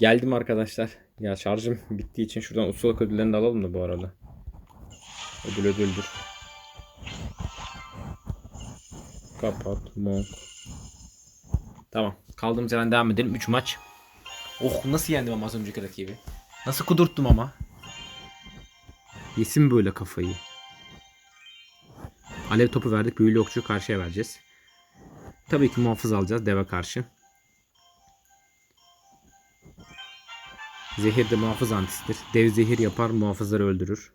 Geldim arkadaşlar. Ya şarjım bittiği için şuradan ustalık ödüllerini de alalım da bu arada. Ödül ödüldür. Kapat. Monk. Tamam. Kaldığımız yerden devam edelim. 3 maç. Oh nasıl yendim ama az önceki rakibi. Nasıl kudurttum ama. Yesin böyle kafayı. Alev topu verdik. Büyülü okçuyu karşıya vereceğiz. Tabii ki muhafız alacağız deve karşı. Zehir de muhafız antisidir. Dev zehir yapar muhafızları öldürür.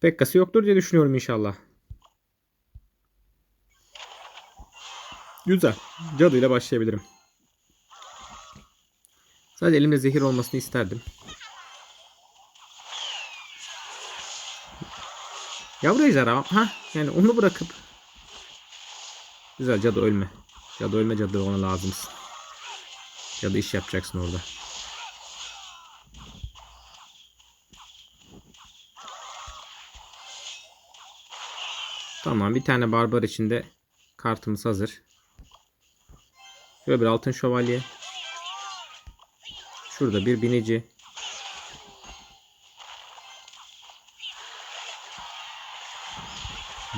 Pekkası yoktur diye düşünüyorum inşallah. Güzel. Cadı ile başlayabilirim. Sadece elimde zehir olmasını isterdim. Yavru ejderha. Ha yani onu bırakıp. Güzel cadı ölme. Cadı ölme cadı ona lazımsın. Cadı iş yapacaksın orada. Tamam bir tane barbar içinde kartımız hazır. Şöyle bir altın şövalye. Şurada bir binici.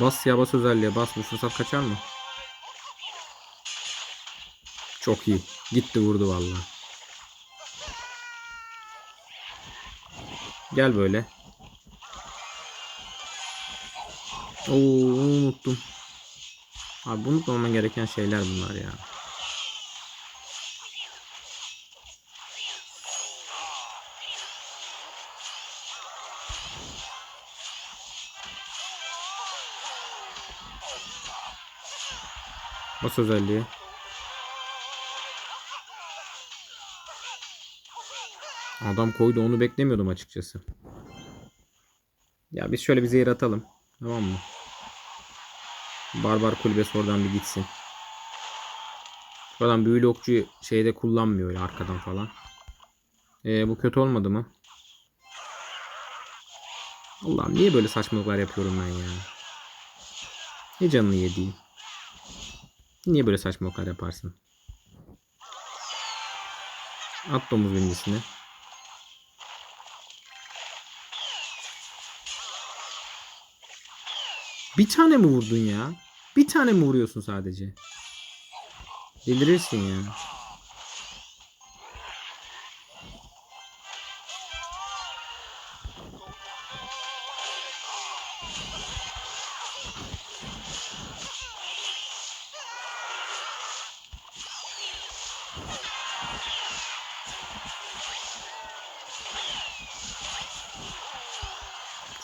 Bas ya bas özelliğe bas bu fırsat kaçar mı? Çok iyi. Gitti vurdu vallahi. Gel böyle. Oo unuttum. Abi unutmaman gereken şeyler bunlar ya. Bas özelliği. Adam koydu onu beklemiyordum açıkçası. Ya biz şöyle bir zehir atalım. Tamam mı? Barbar kulübesi oradan bir gitsin. Şuradan büyülü okçuyu şeyde kullanmıyor öyle arkadan falan. Ee, bu kötü olmadı mı? Allah'ım niye böyle saçmalıklar yapıyorum ben ya? Ne canını yediğim. Niye böyle saçmalıklar yaparsın? At domuz birincisini. Bir tane mi vurdun ya? Bir tane mi vuruyorsun sadece? Delirirsin ya.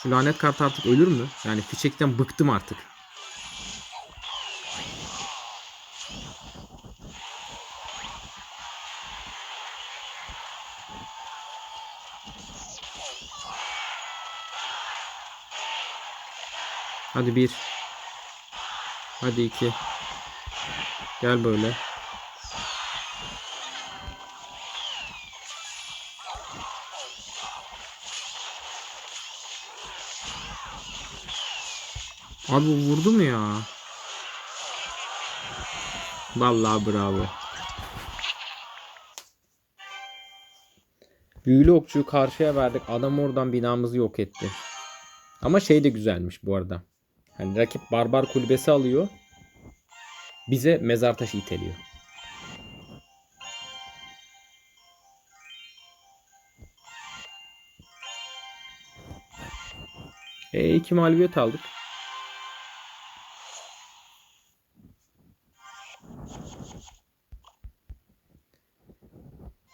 Şu lanet kart artık ölür mü? Yani fişekten bıktım artık. Hadi bir. Hadi iki. Gel böyle. Abi vurdu mu ya? Vallahi bravo. Büyülü okçuyu karşıya verdik. Adam oradan binamızı yok etti. Ama şey de güzelmiş bu arada. Hani rakip barbar kulübesi alıyor. Bize mezar taşı iteliyor. E iki mağlubiyet aldık.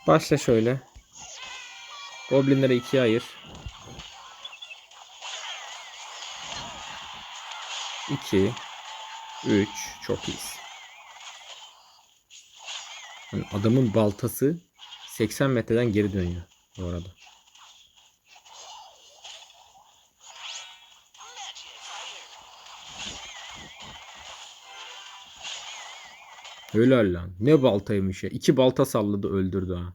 Başla şöyle. Goblinleri ikiye ayır. 2 3 çok iyisin. Yani adamın baltası 80 metreden geri dönüyor bu arada. Helal lan. Ne baltaymış ya. İki balta salladı öldürdü ha.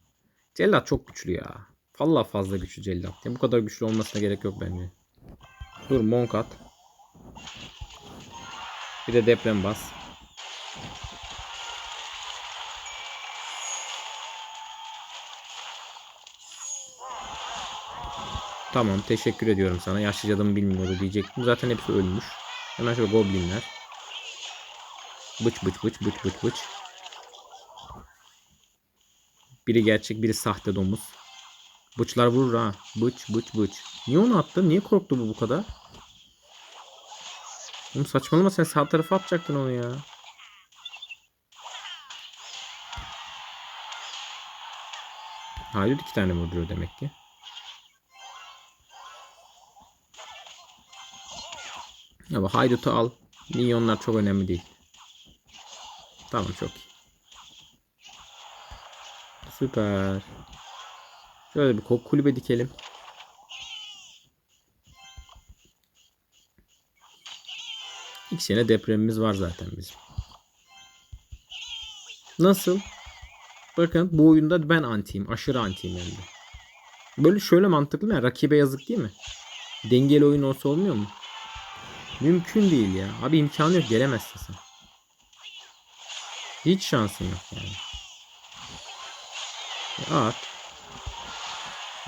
Cellat çok güçlü ya. Valla fazla güçlü cellat. Ya bu kadar güçlü olmasına gerek yok bence. Dur monk at. Bir de deprem bas. Tamam teşekkür ediyorum sana. Yaşlı cadımı bilmiyordu diyecektim. Zaten hepsi ölmüş. Hemen şöyle goblinler. Bıç bıç bıç bıç bıç bıç. Biri gerçek biri sahte domuz. Bıçlar vurur ha. Bıç bıç bıç. Niye onu attın? Niye korktu bu bu kadar? Oğlum saçmalama sen sağ tarafa atacaktın onu ya. Hayır iki tane vuruyor demek ki. Bak haydutu al. Minyonlar çok önemli değil. Tamam çok iyi. Süper. Şöyle bir kop kulübe dikelim. İlk sene depremimiz var zaten bizim. Nasıl? Bakın bu oyunda ben antiyim. Aşırı antiyim hem de. Böyle şöyle mantıklı mı? ya? Rakibe yazık değil mi? Dengeli oyun olsa olmuyor mu? Mümkün değil ya. Abi imkanı yok. Gelemezsin sen. Hiç şansın yok yani. E, at.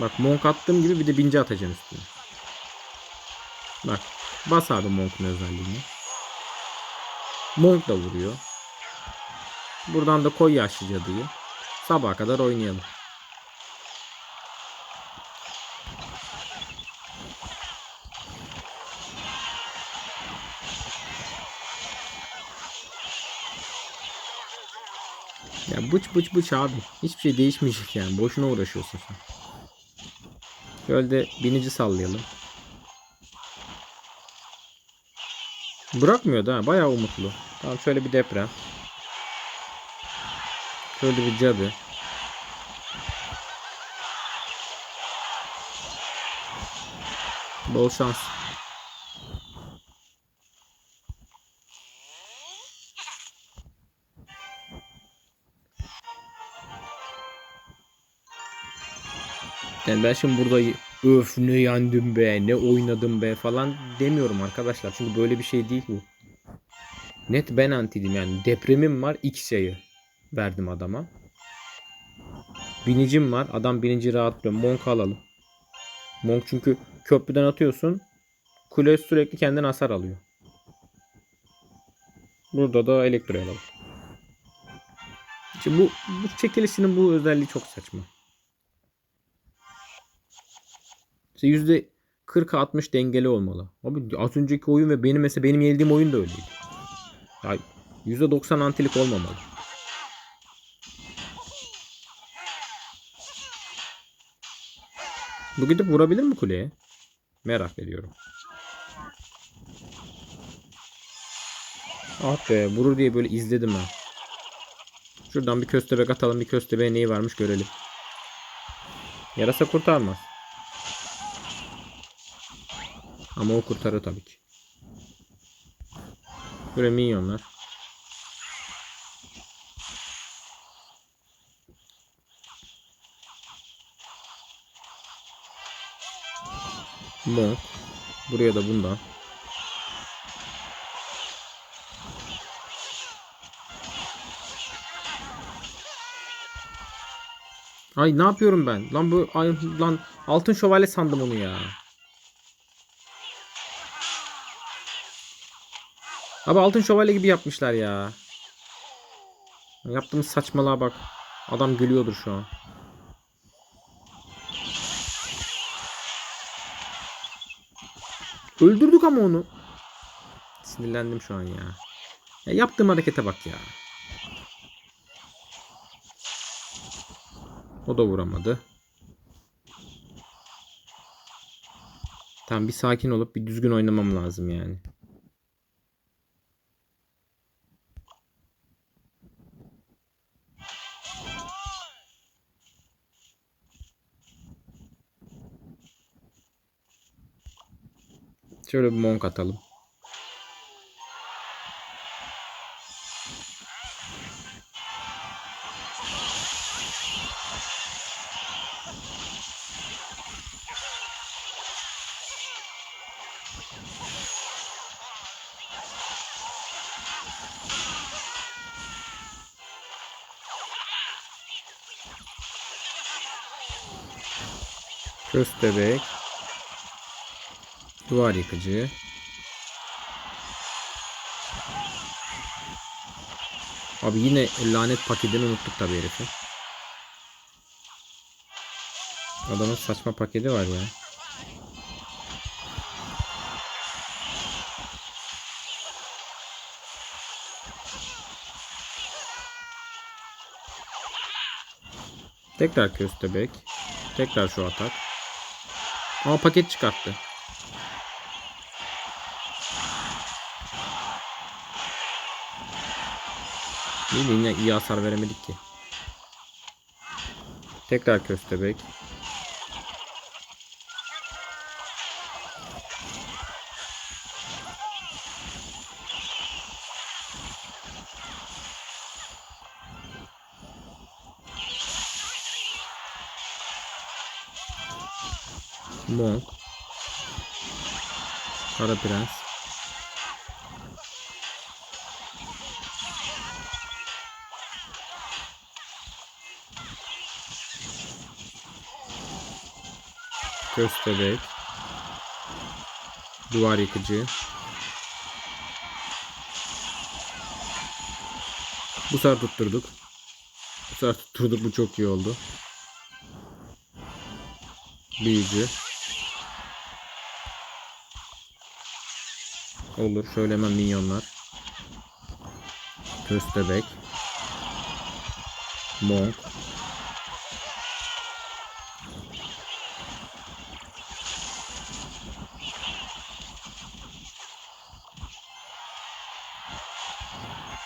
Bak monk attığım gibi bir de bince atacağım üstüne. Bak. Bas abi monk'un özelliğini. Monk da vuruyor. Buradan da koy yaşlı cadıyı. Sabaha kadar oynayalım. Ya bıç bıç bıç abi. Hiçbir şey değişmeyecek yani. Boşuna uğraşıyorsun sen. Şöyle de binici sallayalım. Bırakmıyor da bayağı umutlu. Tamam şöyle bir deprem. Şöyle bir cadı. Bol şans. Yani ben şimdi burada öf ne yendim be ne oynadım be falan demiyorum arkadaşlar. Çünkü böyle bir şey değil bu. Net ben antiydim yani. Depremim var X yayı verdim adama. Binicim var. Adam binici rahatlıyor. Monk alalım. Monk çünkü köprüden atıyorsun. Kule sürekli kendine hasar alıyor. Burada da elektro alalım. Şimdi bu, bu çekilişinin bu özelliği çok saçma. İşte yüzde 40'a 60 dengeli olmalı. Abi az önceki oyun ve benim mesela benim yenildiğim oyun da öyleydi. Ya %90 antilik olmamalı. Bu gidip vurabilir mi kuleye? Merak ediyorum. Ah be vurur diye böyle izledim ha. Şuradan bir köstebek atalım bir köstebeğe neyi varmış görelim. Yarasa kurtarmaz. Ama o kurtarır tabii ki. Böyle minyonlar. Monk. Buraya da bundan. Ay ne yapıyorum ben? Lan bu ay, lan altın şövalye sandım onu ya. Abi altın şövalye gibi yapmışlar ya. Yaptığımız saçmalığa bak. Adam gülüyordur şu an. Öldürdük ama onu. Sinirlendim şu an ya. Ya yaptığım harekete bak ya. O da vuramadı. Tamam bir sakin olup bir düzgün oynamam lazım yani. Şöyle bir monk atalım. Köstebek. Duvar yıkıcı. Abi yine lanet paketini unuttuk tabii herifin. Adamın saçma paketi var ya. Tekrar köstebek. Tekrar şu atak. Ama paket çıkarttı. Yine, yine iyi hasar veremedik ki. Tekrar köstebek. Monk. Kara Prens. Köstebek. Duvar yıkıcı. Bu sefer tutturduk. Bu sefer tutturduk bu çok iyi oldu. Büyücü. Olur şöyle hemen minyonlar. Köstebek. Monk.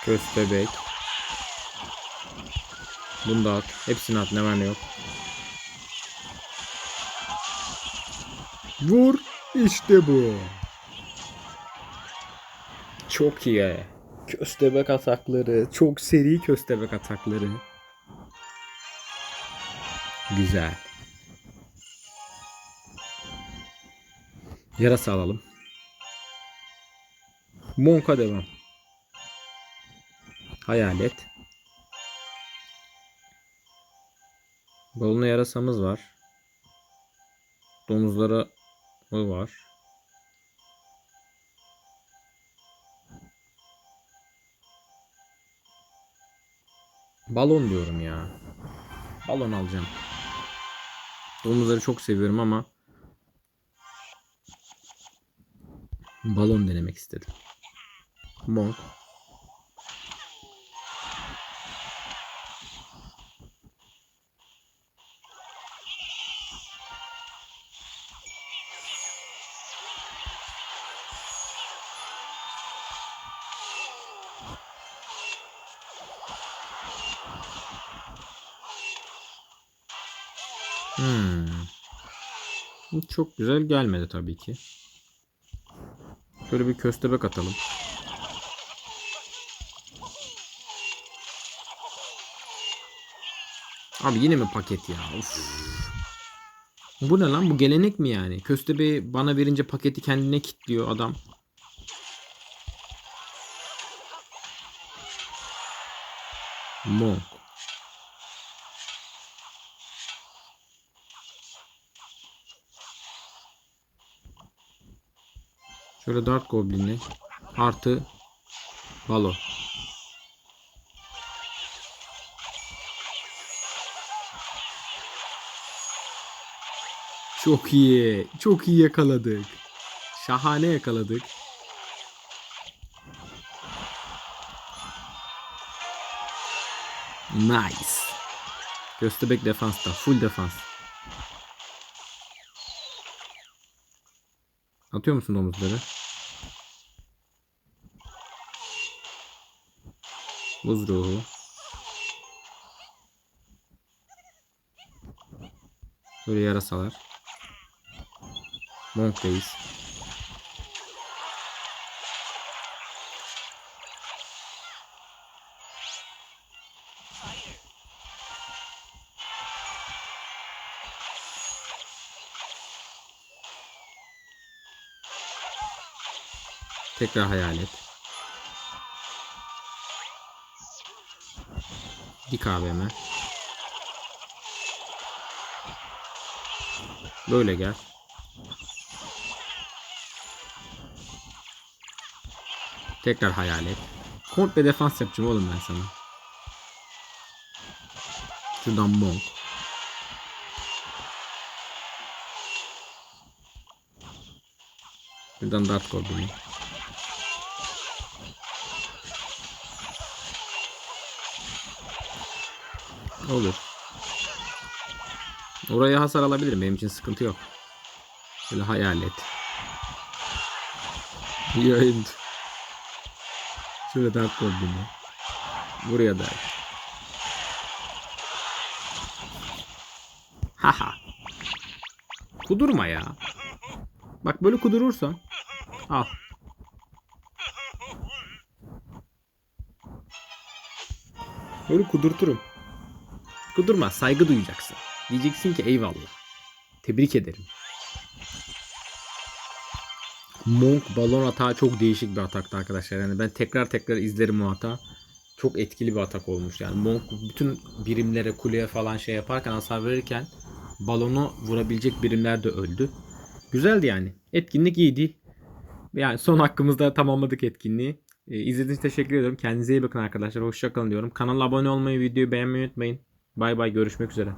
Köstebek. Bunu da at. Hepsini at ne var ne yok. Vur. İşte bu. Çok iyi. Köstebek atakları. Çok seri köstebek atakları. Güzel. Yarasa alalım. Monka devam. Hayalet. Balona yarasamız var. Domuzlara o var. Balon diyorum ya. Balon alacağım. Domuzları çok seviyorum ama balon denemek istedim. Monk. Çok güzel gelmedi tabii ki. Şöyle bir köstebek atalım. Abi yine mi paket ya? Of. Bu ne lan? Bu gelenek mi yani? Köstebeği bana verince paketi kendine kilitliyor adam. Monk. Şöyle Dart Goblin'i artı Balo. Çok iyi. Çok iyi yakaladık. Şahane yakaladık. Nice. Köstebek defansta. Full defans. Atıyor musun domuzları? Buz ruhu. Böyle yarasalar. Monk'tayız. Tekrar hayalet. Dik AVM. Böyle gel. Tekrar hayalet. Komple defans yapacağım oğlum ben sana. Şuradan Monk. Şuradan Dark Goblin. Olur. Oraya hasar alabilirim. Benim için sıkıntı yok. Şöyle hayalet. Yayın. Şöyle Dark Goblin'i. Buraya da. Haha. Kudurma ya. Bak böyle kudurursan. Al. Böyle kudurturum. Kudurma saygı duyacaksın. Diyeceksin ki eyvallah. Tebrik ederim. Monk balon atağı çok değişik bir ataktı arkadaşlar. Yani ben tekrar tekrar izlerim o hata. Çok etkili bir atak olmuş. Yani Monk bütün birimlere, kuleye falan şey yaparken hasar verirken balonu vurabilecek birimler de öldü. Güzeldi yani. Etkinlik iyiydi. Yani son hakkımızda tamamladık etkinliği. Ee, izlediğiniz için teşekkür ediyorum. Kendinize iyi bakın arkadaşlar. Hoşçakalın diyorum. Kanala abone olmayı, videoyu beğenmeyi unutmayın. Bay bay görüşmek üzere.